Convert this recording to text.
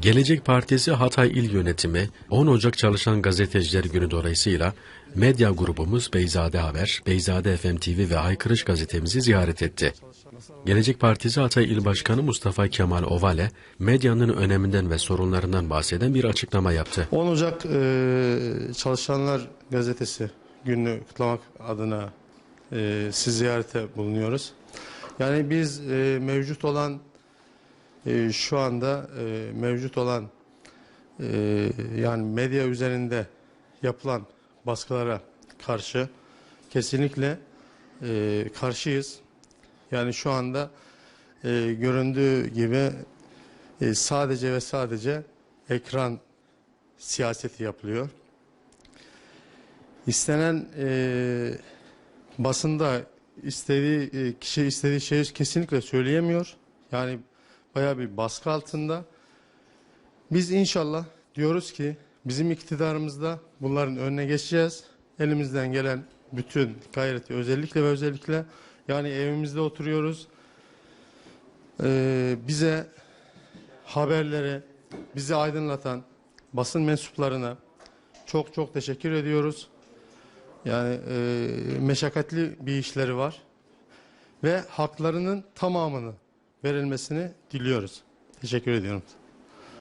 Gelecek Partisi Hatay İl Yönetimi 10 Ocak Çalışan Gazeteciler Günü dolayısıyla medya grubumuz Beyzade Haber, Beyzade FM TV ve Haykırış gazetemizi ziyaret etti. Gelecek Partisi Hatay İl Başkanı Mustafa Kemal Ovale, medyanın öneminden ve sorunlarından bahseden bir açıklama yaptı. 10 Ocak e, Çalışanlar Gazetesi gününü kutlamak adına e, siz ziyarete bulunuyoruz. Yani biz e, mevcut olan e, şu anda e, mevcut olan e, yani medya üzerinde yapılan baskılara karşı kesinlikle e, karşıyız. Yani şu anda e, göründüğü gibi e, sadece ve sadece ekran siyaseti yapılıyor. İstenen e, basında istediği e, kişi istediği şeyi kesinlikle söyleyemiyor. Yani bayağı bir baskı altında. Biz inşallah diyoruz ki bizim iktidarımızda bunların önüne geçeceğiz. Elimizden gelen bütün gayreti özellikle ve özellikle yani evimizde oturuyoruz. Ee, bize haberleri, bizi aydınlatan basın mensuplarına çok çok teşekkür ediyoruz. Yani e, meşakkatli bir işleri var ve haklarının tamamını verilmesini diliyoruz. Teşekkür ediyorum.